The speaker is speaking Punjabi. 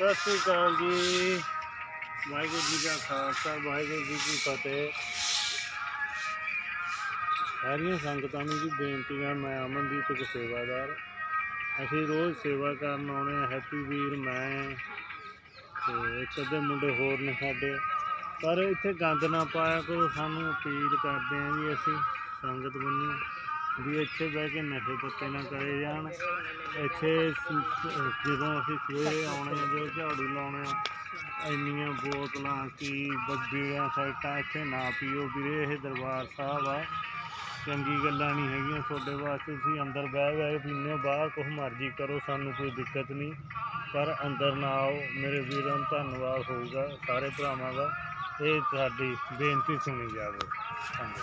ਸਤਿ ਸ੍ਰੀ ਅਕਾਲ ਜੀ ਵਾਹਿਗੁਰੂ ਜੀ ਦਾ ਖਾਲਸਾ ਵਾਹਿਗੁਰੂ ਜੀ ਕੀ ਫਤਿਹ ਸਾਰੀਆਂ ਸੰਗਤਾਂ ਨੂੰ ਜੀ ਬੇਨਤੀ ਹੈ ਮੈਂ ਅਮਨਦੀਪ ਇੱਕ ਸੇਵਾਦਾਰ। ਅਸੀਂ ਰੋਜ਼ ਸੇਵਾ ਕਰਨ ਆਉਣੇ ਆ, ਹੈਪੀ ਵੀਰ, ਮੈਂ, ਤੇ ਇੱਕ ਅੱਧੇ ਮੁੰਡੇ ਹੋਰ ਨੇ ਸਾਡੇ। ਪਰ ਇੱਥੇ ਗੰਦ ਨਾ ਪਾਇਆ ਕਰੋ, ਸਾਨੂੰ ਅਪੀਲ ਕਰਦੇ ਆ ਜੀ ਅਸੀਂ ਸੰਗਤ ਬੰਨੂ ਵੀ ਇੱਥੇ ਬਹਿ ਕੇ ਨਸ਼ੇ ਪੱਤੇ ਨਾ ਕਰੇ ਜਾਣ। ਇੱਥੇ ਜਦੋਂ ਅਸੀਂ ਸਵੇਰੇ ਆਉਣੇ ਆ, ਜਦੋਂ ਝਾੜੂ ਲਾਉਣੇ ਆ, ਇੰਨੀਆਂ ਬੋਤਲਾਂ, ਕੀ ਬੱਬੀਆਂ ਸਾਈਟਾਂ ਇੱਥੇ ਨਾ ਪੀਓ ਵੀਰੇ, ਇਹ ਦਰਬਾਰ ਸਾਹਿਬ ਆ। ਚੰਗੀ ਗੱਲਾਂ ਨਹੀਂ ਹੈਗੀਆਂ ਤੁਹਾਡੇ ਵਾਸਤੇ। ਤੁਸੀਂ ਅੰਦਰ ਬਹਿ ਬਹਿ ਕੇ ਪੀਂਦੇ ਬਾਹਰ ਕੁਛ ਮਰਜ਼ੀ ਕਰੋ, ਸਾਨੂੰ ਕੋਈ ਦਿੱਕਤ ਨਹੀਂ। ਪਰ ਅੰਦਰ ਨਾ ਆਓ, ਮੇਰੇ ਵੀਰਾਂ ਨੂੰ ਧੰਨਵਾਦ ਹੋਊਗਾ, ਸਾਰੇ ਭਰਾਵਾਂ ਦਾ। ਇਹ ਸਾਡੀ ਬੇਨਤੀ ਸੁਣੀ ਜਾਵੇ। ਹਾਂਜੀ